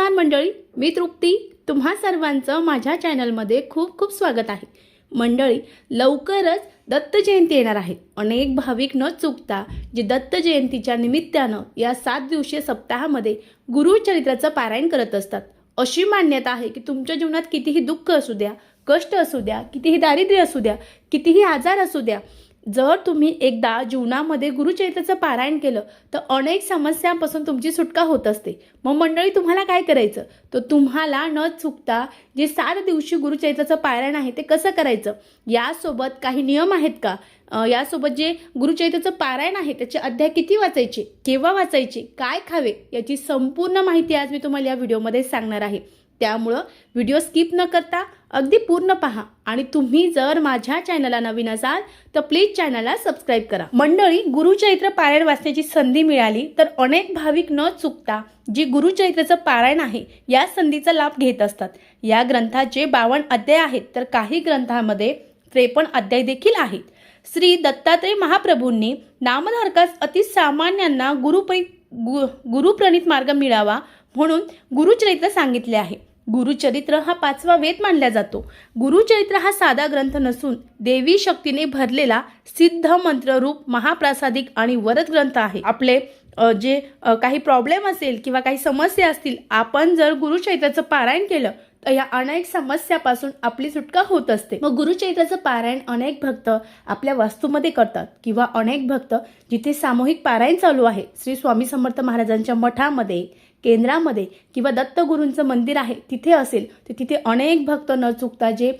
नमस्कार मंडळी मी तृप्ती. तुम्हा सर्वांचं माझ्या चॅनलमध्ये खूप खूप स्वागत आहे. मंडळी लवकरच दत्त जयंती येणार आहे. अनेक भाविक न चुकता जे दत्त जयंतीच्या निमित्तानं या सात दिवसीय सप्ताहामध्ये गुरुचरित्राचं पारायण करत असतात. अशी मान्यता आहे की तुमच्या जीवनात कितीही दुःख असू द्या कष्ट असू द्या कितीही दारिद्र्य असू द्या कितीही आजार असू द्या जर तुम्ही एकदा जीवनामध्ये गुरुचरित्राचं पारायण केलं तर अनेक समस्यांपासून तुमची सुटका होत असते. मग मंडळी तुम्हाला काय करायचं? तर तुम्हाला न चुकता जे सात दिवशी गुरुचरित्राचं पारायण आहे ते कसं करायचं? यासोबत काही नियम आहेत का? यासोबत जे गुरुचरित्राचं पारायण आहे त्याचे अध्याय किती वाचायचे? केव्हा वाचायचे? काय खावे? याची संपूर्ण माहिती आज मी तुम्हाला या व्हिडिओमध्ये सांगणार आहे. त्यामुळं व्हिडिओ स्किप न करता अगदी पूर्ण पहा. आणि तुम्ही जर माझ्या चॅनलला नवीन असाल तर प्लीज चॅनलला सबस्क्राईब करा. मंडळी गुरुचरित्र पारायण वाचण्याची संधी मिळाली तर अनेक भाविक न चुकता जी गुरुचरित्राचं पारायण आहे या संधीचा लाभ घेत असतात. या ग्रंथाचे बावन्न अध्याय आहेत तर काही ग्रंथामध्ये त्रेपन्न अध्याय देखील आहेत. श्री दत्तात्रय महाप्रभूंनी नामधारकास अतिसामान्यांना गुरुपरी गु गुरुप्रणित मार्ग मिळावा म्हणून गुरुचरित्र सांगितले आहे. गुरुचरित्र हा पाचवा वेद मानला जातो. गुरुचरित्र हा साधा ग्रंथ नसून देवी शक्तीने भरलेला सिद्ध मंत्ररूप महाप्रासादिक आणि वरद ग्रंथ आहे. आपले जे काही प्रॉब्लेम असेल किंवा काही समस्या असतील आपण जर गुरुचरित्राचं पारायण केलं तर या अनेक समस्यापासून आपली सुटका होत असते. मग गुरुचरित्राचं पारायण अनेक भक्त आपल्या वास्तूमध्ये करतात किंवा अनेक भक्त जिथे सामूहिक पारायण चालू आहे. श्री स्वामी समर्थ महाराजांच्या मठामध्ये केंद्रामध्ये किंवा दत्तगुरूंचं मंदिर आहे तिथे असेल तर तिथे अनेक भक्त न चुकता जे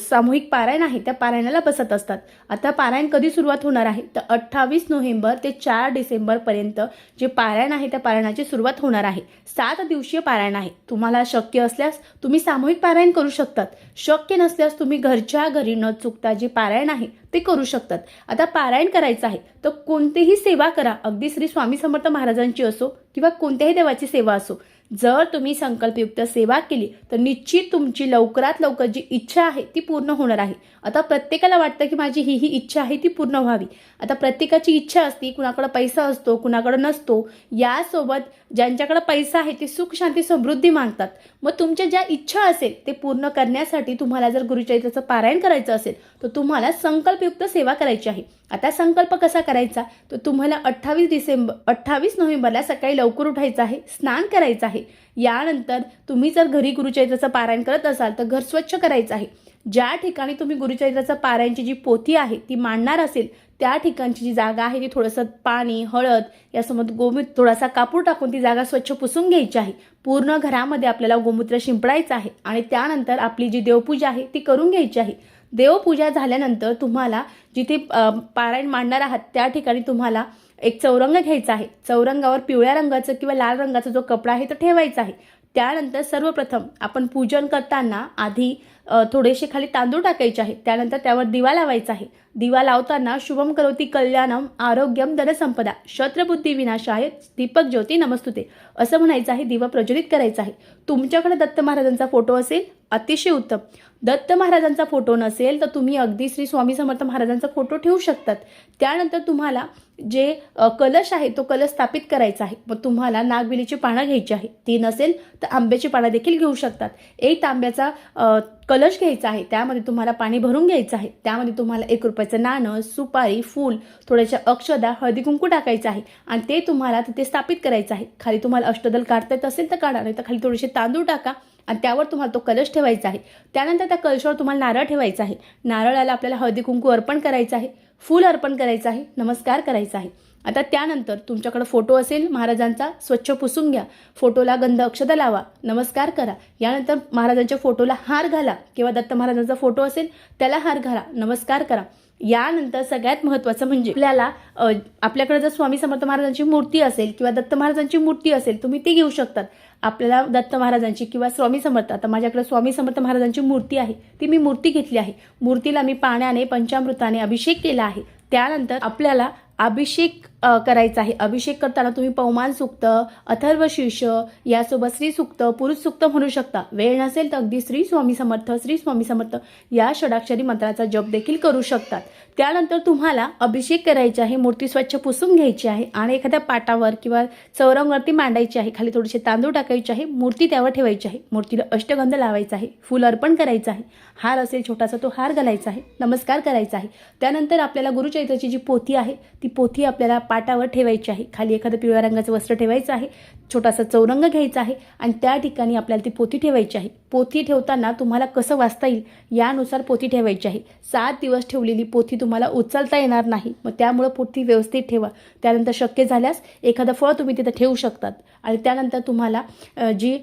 सामूहिक पारायण आहे त्या पारायणाला बसत असतात. आता पारायण कधी सुरुवात होणार आहे? तर अठ्ठावीस नोव्हेंबर ते चार डिसेंबरपर्यंत जे पारायण आहे त्या पारायणाची सुरुवात होणार आहे. सात दिवसीय पारायण आहे. तुम्हाला शक्य असल्यास तुम्ही सामूहिक पारायण करू शकतात. शक्य नसल्यास तुम्ही घरच्या घरी न चुकता जे पारायण आहे ते करू शकतात. आता पारायण करायचं आहे तर कोणतीही सेवा करा. अगदी श्री स्वामी समर्थ महाराजांची असो किंवा कोणत्याही देवाची सेवा असो. जर तुम्ही संकल्पयुक्त सेवा केली तर निश्चित तुमची लवकरात लवकर जी इच्छा आहे ती पूर्ण होणार आहे. आता प्रत्येकाला वाटतं की माझी ही ही इच्छा आहे ती पूर्ण व्हावी. आता प्रत्येकाची इच्छा असती कुणाकडं पैसा असतो कुणाकडं नसतो यासोबत ज्यांच्याकडे पैसा आहे ते सुख शांती समृद्धी मागतात मग तुमच्या ज्या इच्छा असेल ते पूर्ण करण्यासाठी तुम्हाला जर गुरुचरित्राचं पारायण करायचं असेल तर तुम्हाला संकल्पयुक्त सेवा करायची आहे. आता संकल्प कसा करायचा? तर तुम्हाला अठ्ठावीस डिसेंबर अठ्ठावीस नोव्हेंबरला सकाळी लवकर उठायचं आहे स्नान करायचं आहे यानंतर तुम्ही जर घरी गुरुचरित्राचं पारायण करत असाल तर घर स्वच्छ करायचं आहे. ज्या ठिकाणी तुम्ही गुरुचरित्राचं पारायणची जी पोथी आहे ती मांडणार असेल त्या ठिकाणची जी जागा आहे ती थोडंसं पाणी हळद यासोबत गोमूत्र थोडासा कापूर टाकून ती जागा स्वच्छ पुसून घ्यायची आहे. पूर्ण घरामध्ये आपल्याला गोमूत्र शिंपडायचं आहे आणि त्यानंतर आपली जी देवपूजा आहे ती करून घ्यायची आहे. देवपूजा झाल्यानंतर तुम्हाला जिथे पारायण मांडणार आहात त्या ठिकाणी तुम्हाला एक चौरंग घ्यायचा आहे. चौरंगावर पिवळ्या रंगाचं किंवा लाल रंगाचा जो कपडा आहे तो ठेवायचा आहे. त्यानंतर सर्वप्रथम आपण पूजन करताना आधी थोडेसे खाली तांदूळ टाकायचे आहे त्यानंतर त्यावर दिवा लावायचा आहे. दिवा लावताना शुभम करोती कल्याणम आरोग्यम धनसंपदा शत्रबुद्धी विनाशाय दीपक ज्योती नमस्तुते असं म्हणायचं आहे. दिवा प्रज्वलित करायचा आहे. तुमच्याकडे दत्त महाराजांचा फोटो असेल अतिशय उत्तम. दत्त महाराजांचा फोटो नसेल तर तुम्ही अगदी श्री स्वामी समर्थ महाराजांचा फोटो ठेवू शकतात. त्यानंतर तुम्हाला जे कलश आहे तो कलश स्थापित करायचा आहे. मग तुम्हाला नागबिलीची पानं घ्यायची आहे. ती नसेल तर आंब्याची पानं देखील घेऊ शकतात. एक तांब्याचा कलश घ्यायचा आहे त्यामध्ये तुम्हाला पाणी भरून घ्यायचं आहे. त्यामध्ये तुम्हाला एक रुपयाचं नाणं सुपारी फूल थोड्याशा अक्षदा हळदी कुंकू टाकायचं आहे. आणि ते तुम्हाला तिथे स्थापित करायचं आहे. खाली तुम्हाला अष्टदल काढता येत असेल तर काढा नाही तर खाली थोडेसे तांदूळ टाका. आणि त्यावर तुम्हाला तो कलश ठेवायचा आहे. त्यानंतर त्या कलशावर तुम्हाला नारळ ठेवायचा आहे. नारळाला आपल्याला हळदी कुंकू अर्पण करायचं आहे. फूल अर्पण करायचं आहे. नमस्कार करायचा आहे. आता त्यानंतर तुमच्याकडे फोटो असेल महाराजांचा स्वच्छ पुसून घ्या. फोटोला गंध अक्षता लावा. नमस्कार करा. यानंतर महाराजांच्या फोटोला हार घाला. किंवा दत्त महाराजांचा फोटो असेल त्याला हार घाला. नमस्कार करा. यानंतर सगळ्यात महत्त्वाचं म्हणजे आपल्याला आपल्याकडे जर स्वामी समर्थ महाराजांची मूर्ती असेल किंवा दत्त महाराजांची मूर्ती असेल तुम्ही ती घेऊ शकतात. आपल्याला दत्त महाराजांची किंवा स्वामी समर्थ आता माझ्याकडे स्वामी समर्थ महाराजांची मूर्ती आहे ती मी मूर्ती घेतली आहे. मूर्तीला मी पाण्याने पंचामृताने अभिषेक केला आहे. त्यानंतर आपल्याला अभिषेक करायचा आहे. अभिषेक करताना तुम्ही पवमान सुक्त अथर्व शीर्ष यासोबत स्त्री सुक्त पुरुष सुक्त म्हणू शकता. वेळ नसेल तर अगदी श्री स्वामी समर्थ श्री स्वामी समर्थ या षडाक्षरी मंत्राचा जप देखील करू शकतात. त्यानंतर तुम्हाला अभिषेक करायचा आहे मूर्ती स्वच्छ पुसून घ्यायची आहे आणि एखाद्या पाटावर किंवा चौरंगवरती मांडायची आहे. खाली थोडेसे तांदूळ टाकायचे आहे मूर्ती त्यावर ठेवायची आहे. मूर्तीला अष्टगंध लावायचा आहे फुल अर्पण करायचं आहे. हार असेल छोटासा तो हार घालायचा आहे नमस्कार करायचा आहे. त्यानंतर आपल्याला गुरुचरित्राची जी पोथी आहे ती पोथी आपल्याला पाटावर ठेवायची आहे. खाली एखादं पिवळ्या रंगाचं वस्त्र ठेवायचं आहे. छोटासा चौरंग घ्यायचा आहे आणि त्या ठिकाणी आपल्याला ती पोथी ठेवायची आहे. पोथी ठेवताना तुम्हाला कसं वाचता येईल यानुसार पोथी ठेवायची आहे. सात दिवस ठेवलेली पोथी तुम्हाला उचलता येणार नाही. मग त्यामुळं पोथी व्यवस्थित ठेवा. त्यानंतर शक्य झाल्यास एखादं फळ तुम्ही तिथं ठेवू शकतात. आणि त्यानंतर तुम्हाला जी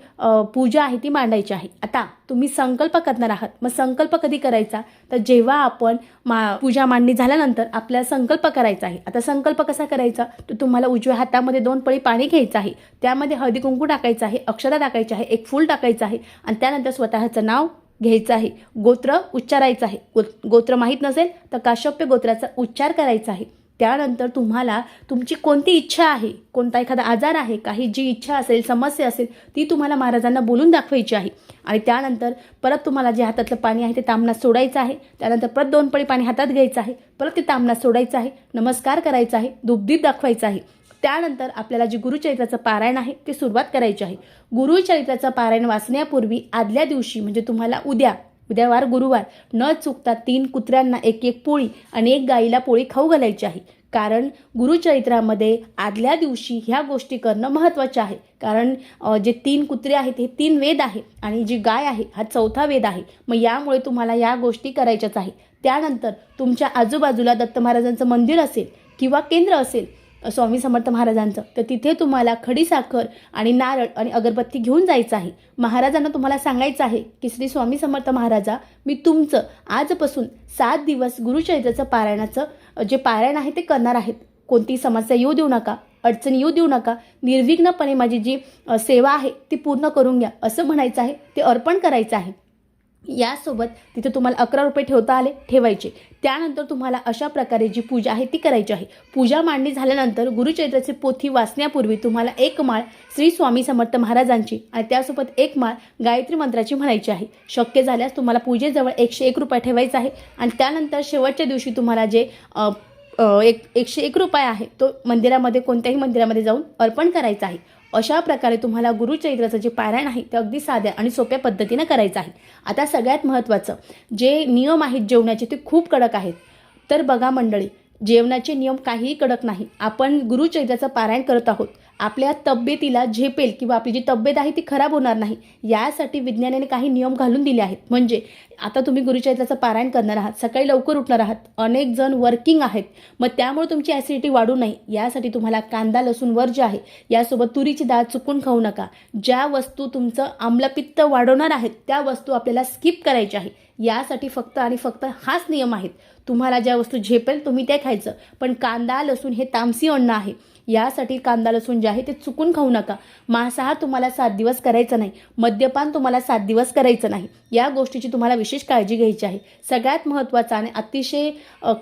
पूजा आहे ती मांडायची आहे. आता तुम्ही संकल्प करणार आहात. मग संकल्प कधी करायचा? तर जेव्हा आपण मा पूजा मांडणी झाल्यानंतर आपल्याला संकल्प करायचा आहे. आता संकल्प कसा करायचा? तर तुम्हाला उजव्या हातामध्ये दोन पळी पाणी घ्यायचं आहे. त्यामध्ये हळदी कुंकू टाकायचं आहे अक्षता टाकायची आहे एक फूल टाकायचं आहे आणि त्यानंतर स्वतःचं नाव घ्यायचं आहे. गोत्र उच्चारायचं आहे. गो गोत्र माहीत नसेल तर काश्यप्य गोत्राचा उच्चार करायचा आहे. त्यानंतर तुम्हाला तुमची कोणती इच्छा आहे कोणता एखादा आजार आहे काही जी इच्छा असेल समस्या असेल ती तुम्हाला महाराजांना बोलून दाखवायची आहे. आणि त्यानंतर परत तुम्हाला जे हातातलं पाणी आहे ते तांबणात सोडायचं आहे. त्यानंतर परत दोन पळी पाणी हातात घ्यायचं आहे. परत ते तांबणात सोडायचं आहे. नमस्कार करायचा आहे. धूपदीप दाखवायचा आहे. त्यानंतर आपल्याला जे गुरुचरित्राचं पारायण आहे ते सुरुवात करायची आहे. गुरुचरित्राचं पारायण वाचण्यापूर्वी आदल्या दिवशी म्हणजे तुम्हाला उद्या उद्या वार गुरुवार. न चुकता तीन कुत्र्यांना एक एक पोळी आणि एक गाईला पोळी खाऊ घालायची आहे. कारण गुरुचरित्रामध्ये आदल्या दिवशी ह्या गोष्टी करणं महत्त्वाचं आहे. कारण जे तीन कुत्रे आहेत हे तीन वेद आहे आणि जी गाय आहे हा चौथा वेद आहे. मग यामुळे तुम्हाला या गोष्टी करायच्याच आहे. त्यानंतर तुमच्या आजूबाजूला दत्त महाराजांचं मंदिर असेल किंवा केंद्र असेल स्वामी समर्थ महाराजांचं. तर तिथे तुम्हाला खडीसाखर आणि नारळ आणि अगरबत्ती घेऊन जायचं आहे. महाराजांना तुम्हाला सांगायचं आहे की श्री स्वामी समर्थ महाराजा मी तुमचं आजपासून सात दिवस गुरुचरित्राचं पारायणाचं जे पारायण आहे ते करणार आहेत. कोणती समस्या येऊ देऊ नका अडचणी येऊ देऊ नका. निर्विघ्नपणे माझी जी सेवा आहे ती पूर्ण करून घ्या. असं म्हणायचं आहे ते अर्पण करायचं आहे. यासोबत तिथे तुम्हाला अकरा रुपये ठेवता आले ठेवायचे. त्यानंतर तुम्हाला अशा प्रकारे जी पूजा आहे ती करायची आहे. पूजा मांडणी झाल्यानंतर गुरुचरित्राची पोथी वाचण्यापूर्वी तुम्हाला एक माळ श्री स्वामी समर्थ महाराजांची आणि त्यासोबत एक माळ गायत्री मंत्राची म्हणायची आहे. शक्य झाल्यास तुम्हाला पूजेजवळ एकशे एक रुपये ठेवायचा आहे. आणि त्यानंतर शेवटच्या दिवशी तुम्हाला जे एक एकशे एक रुपये आहे तो मंदिरामध्ये कोणत्याही मंदिरामध्ये जाऊन अर्पण करायचा आहे. अशा प्रकारे तुम्हाला गुरुचरित्राचं जे पारायण आहे ते अगदी साध्या आणि सोप्या पद्धतीनं करायचं आहे. आता सगळ्यात महत्त्वाचं जे नियम आहेत जेवणाचे ते खूप कडक आहेत. तर बघा मंडळी जेवणाचे नियम काहीही कडक नाही. आपण गुरुचरित्राचं पारायण करत आहोत. आपल्या तब्येतीला झेपेल किंवा आपली जी तब्येत आहे ती खराब होणार नाही यासाठी विज्ञानाने काही नियम घालून दिले आहेत. म्हणजे आता तुम्ही गुरुचरित्राचं पारायण करणार आहात सकाळी लवकर उठणार आहात अनेक जण वर्किंग आहेत मग त्यामुळे तुमची ॲसिडिटी वाढू नये. यासाठी तुम्हाला कांदा लसूण वर्ज्य आहे यासोबत तुरीची डाळ चुकून खाऊ नका. ज्या वस्तू तुमचं आम्लपित्त वाढवणार आहेत त्या वस्तू आपल्याला स्किप करायच्या आहे यासाठी फक्त आणि फक्त हाच नियम आहेत. तुम्हाला ज्या वस्तू झेपेल तुम्ही त्या खायचं. पण कांदा लसूण हे तामसी अन्न आहे. यासाठी कांदा लसूण जे आहे ते चुकून खाऊ नका. मांसाहार तुम्हाला सात दिवस करायचा नाही. मद्यपान तुम्हाला सात दिवस करायचं नाही. या गोष्टीची तुम्हाला विशेष काळजी घ्यायची आहे. सगळ्यात महत्त्वाचा आणि अतिशय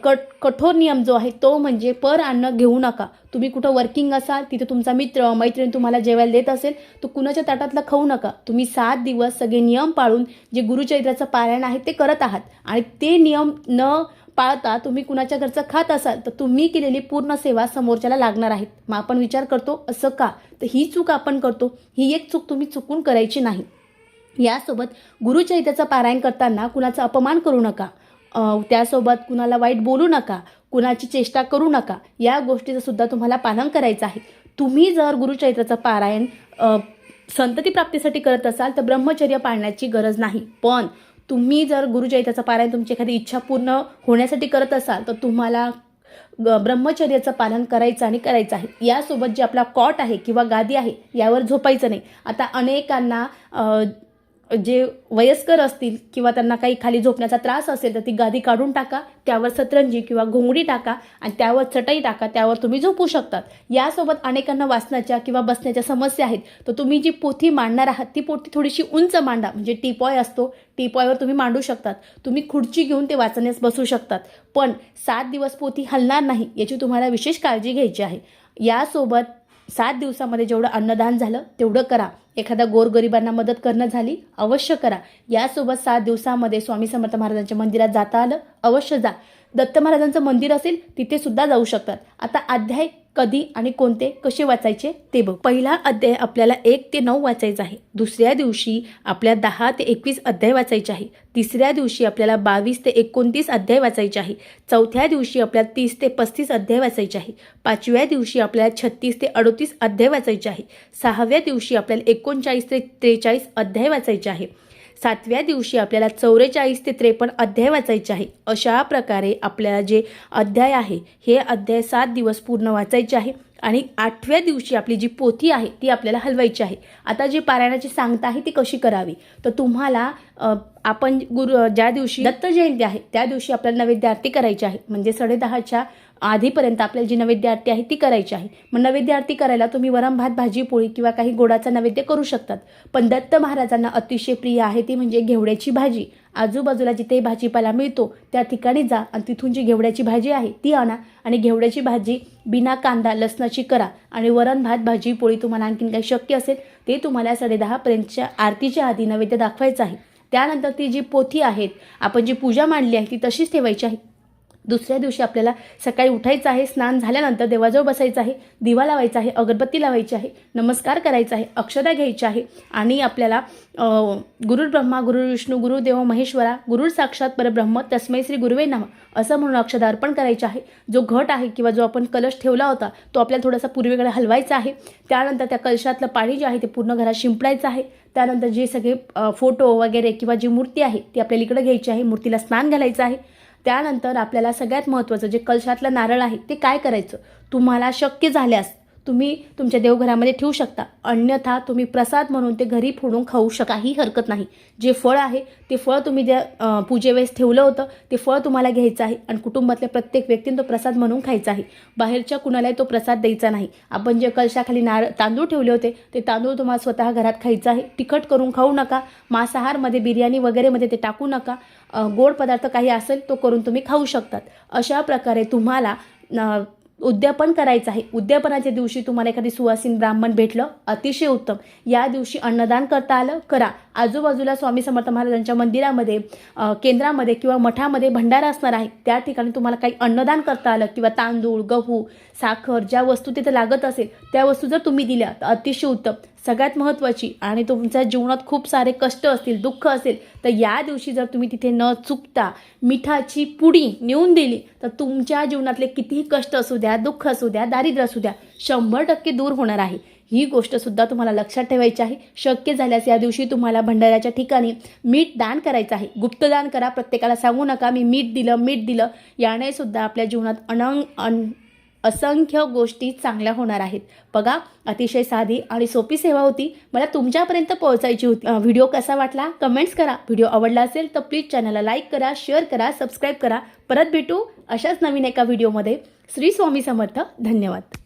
कट कठोर नियम जो आहे तो म्हणजे पर अन्न घेऊ नका. तुम्ही कुठं वर्किंग असाल तिथे तुमचा मित्र मैत्रीण तुम्हाला जेवायला देत असेल तर कुणाच्या ताटातलं खाऊ नका. तुम्ही सात दिवस सगळे नियम पाळून जे गुरुचरित्राचं पारायण आहे ते करत आहात. आणि ते नियम न पाळता तुम्ही कुणाच्या घरचं खात असाल तर तुम्ही केलेली पूर्ण सेवा समोरच्याला लागणार आहेत. मग आपण विचार करतो असं का? तर ही चूक आपण करतो. ही एक चूक तुम्ही चुकून करायची नाही. यासोबत गुरुचरित्राचं पारायण करताना कुणाचा अपमान करू नका. त्यासोबत कुणाला वाईट बोलू नका. कुणाची चेष्टा करू नका. या गोष्टीचं सुद्धा तुम्हाला पालन करायचं आहे. तुम्ही जर गुरुचरित्राचं पारायण संतती प्राप्तीसाठी करत असाल तर ब्रह्मचर्य पाळण्याची गरज नाही. पण तुम्ही जर गुरुचरित्राचं पारायण तुमची एखादी इच्छा पूर्ण होण्यासाठी करत असाल तर तुम्हाला ब्रह्मचर्याचं पालन करायचं आणि करायचं आहे. यासोबत जे आपला कॉट आहे किंवा गादी आहे यावर झोपायचं नाही. आता अनेकांना जे वयस्कर असतील किंवा त्यांना काही खाली झोपण्याचा त्रास असेल तर ती गादी काढून टाका त्यावर सतरंजी किंवा घोंगडी टाका आणि त्यावर चटई टाका त्यावर तुम्ही झोपू शकतात. यासोबत अनेकांना वाचण्याच्या किंवा बसण्याच्या समस्या आहेत. तर तुम्ही जी पोथी मांडणार आहात ती पोथी थोडीशी उंच मांडा. म्हणजे टीपॉय असतो टीपॉयवर तुम्ही मांडू शकतात. तुम्ही खुर्ची घेऊन ते वाचण्यास बसू शकतात. पण सात दिवस पोथी हलणार नाही याची तुम्हाला विशेष काळजी घ्यायची आहे. यासोबत सात दिवसामध्ये जेवढं अन्नदान झालं तेवढं करा. एखाद्या गोरगरिबांना मदत करणं झाली अवश्य करा. यासोबत सात दिवसामध्ये स्वामी समर्थ महाराजांच्या मंदिरात जाता आलं अवश्य जा. दत्त महाराजांचं मंदिर असेल तिथे सुद्धा जाऊ शकतात. आता अध्याय कधी आणि कोणते कसे वाचायचे ते बघ. पहिला अध्याय आपल्याला एक ते नऊ वाचायचा आहे. दुसऱ्या दिवशी आपल्या दहा ते एकवीस अध्याय वाचायचे आहे. तिसऱ्या दिवशी आपल्याला बावीस ते एकोणतीस अध्याय वाचायचे आहे. चौथ्या दिवशी आपल्याला तीस ते पस्तीस अध्याय वाचायचे आहे. पाचव्या दिवशी आपल्याला छत्तीस ते अडोतीस अध्याय वाचायचे आहे. सहाव्या दिवशी आपल्याला एकोणचाळीस ते त्रेचाळीस अध्याय वाचायचे आहे. सातव्या दिवशी आपल्याला चौवेचाळीस ते त्रेपन्न अध्याय वाचायचे आहे. अशा प्रकारे आपल्याला जे अध्याय आहे हे अध्याय सात दिवस पूर्ण वाचायचे आहे आणि आठव्या दिवशी आपली जी पोथी आहे ती आपल्याला हलवायची आहे. आता जी पारायणाची सांगता आहे ती कशी करावी? तर तुम्हाला आपण गुरु ज्या दिवशी दत्त जयंती आहे त्या दिवशी आपल्याला नैवेद्य आरती करायची आहे. म्हणजे साडेदहाच्या आधीपर्यंत आपल्याला जी नैवेद्य आरती आहे ती करायची आहे. मग नैवेद्य आरती करायला तुम्ही वरम भात भाजी पोळी किंवा काही गोडाचा नैवेद्य करू शकतात. पण दत्त महाराजांना अतिशय प्रिय आहे ती म्हणजे घेवड्याची भाजी. आजूबाजूला जिथे भाजीपाला मिळतो त्या ठिकाणी जा आणि तिथून जी घेवड्याची भाजी आहे ती आणा. आणि घेवड्याची भाजी बिना कांदा लसणाची करा. आणि वरण भात भाजी पोळी तुम्हाला आणखीन काही शक्य असेल ते तुम्हाला साडेदहापर्यंतच्या आरतीच्या आधी नैवेद्य दाखवायचं आहे. त्यानंतर ती जी पोथी आहेत आपण जी पूजा मांडली आहे ती तशीच ठेवायची आहे. दुसऱ्या दिवशी आपल्याला सकाळी उठायचं आहे स्नान झाल्यानंतर देवाजवळ बसायचं आहे दिवा लावायचा आहे अगरबत्ती लावायची आहे नमस्कार करायचा आहे अक्षदा घ्यायची आहे आणि आपल्याला अं, गुरुर ब्रह्मा विष्णू गुरुदेव महेश्वरा गुरुर साक्षात परब्रह्म तस्मै श्री गुरुवे नम असं म्हणून अक्षदा अर्पण करायचे आहे. जो घट आहे किंवा जो आपण कलश ठेवला होता तो आपल्याला थोडासा पूर्वेकडे हलवायचा आहे. त्यानंतर त्या कलशातलं पाणी जे आहे ते पूर्ण घरात शिंपडायचं आहे. त्यानंतर जे सगळे फोटो वगैरे किंवा जी मूर्ती आहे ती आपल्याला इकडे घ्यायची आहे. मूर्तीला स्नान घालायचं आहे. त्यानंतर आपल्याला सगळ्यात महत्त्वाचं जे कलशातलं नारळ आहे ते काय करायचं? तुम्हाला शक्य झाल्यास तुम्ही तुमच्या देवघरामध्ये ठेवू शकता. अन्यथा तुम्ही प्रसाद म्हणून ते घरी फोडून खाऊ शका ही हरकत नाही. जे फळ आहे ते फळ तुम्ही ज्या पूजेवेळेस ठेवलं होतं ते फळ तुम्हाला घ्यायचं आहे आणि कुटुंबातल्या प्रत्येक व्यक्तीने तो प्रसाद म्हणून खायचा आहे. बाहेरच्या कुणालाही तो प्रसाद द्यायचा नाही. आपण जे कलशाखाली नारळ तांदूळ ठेवले होते ते तांदूळ तुम्हाला स्वतः घरात खायचं आहे. तिखट करून खाऊ नका. मांसाहारमध्ये बिर्याणी वगैरेमध्ये ते टाकू नका. गोड पदार्थ काही असेल तो करून तुम्ही खाऊ शकतात. अशा प्रकारे तुम्हाला न, उद्यापन करायचं आहे. उद्यापनाच्या दिवशी तुम्हाला एखादी सुवासीन ब्राह्मण भेटलं अतिशय उत्तम. या दिवशी अन्नदान करता आलं करा. आजूबाजूला स्वामी समर्थ महाराजांच्या मंदिरामध्ये केंद्रामध्ये किंवा मठामध्ये भंडारा असणार आहे. त्या ठिकाणी तुम्हाला काही अन्नदान करता आलं किंवा तांदूळ गहू साखर ज्या वस्तू तिथे लागत असेल त्या वस्तू जर तुम्ही दिल्या तर अतिशय उत्तम. सगळ्यात महत्त्वाची आणि तुमच्या जीवनात खूप सारे कष्ट असतील दुःख असेल तर या दिवशी जर तुम्ही तिथे न चुकता मिठाची पुडी नेऊन दिली तर तुमच्या जीवनातले कितीही कष्ट असू द्या दुःख असू द्या दारिद्र्य असू द्या शंभर टक्के दूर होणार आहे. ही गोष्टसुद्धा तुम्हाला लक्षात ठेवायची आहे. शक्य झाल्यास या दिवशी तुम्हाला भंडाऱ्याच्या ठिकाणी मीठ दान करायचं आहे. गुप्तदान करा प्रत्येकाला सांगू नका मी मीठ दिलं मीठ दिलं. याने सुद्धा आपल्या जीवनात अनंग अन असंख्य गोष्टी चांगल्या होणार आहेत. बघा अतिशय साधी आणि सोपी सेवा होती. मला तुमच्यापर्यंत पोहोचायची होती. व्हिडिओ कसा वाटला? कमेंट्स करा. व्हिडिओ आवडला असेल तर प्लीज चॅनलला लाईक करा शेअर करा सबस्क्राईब करा. परत भेटू अशाच नवीन एका व्हिडिओमध्ये. श्री स्वामी समर्थ. धन्यवाद.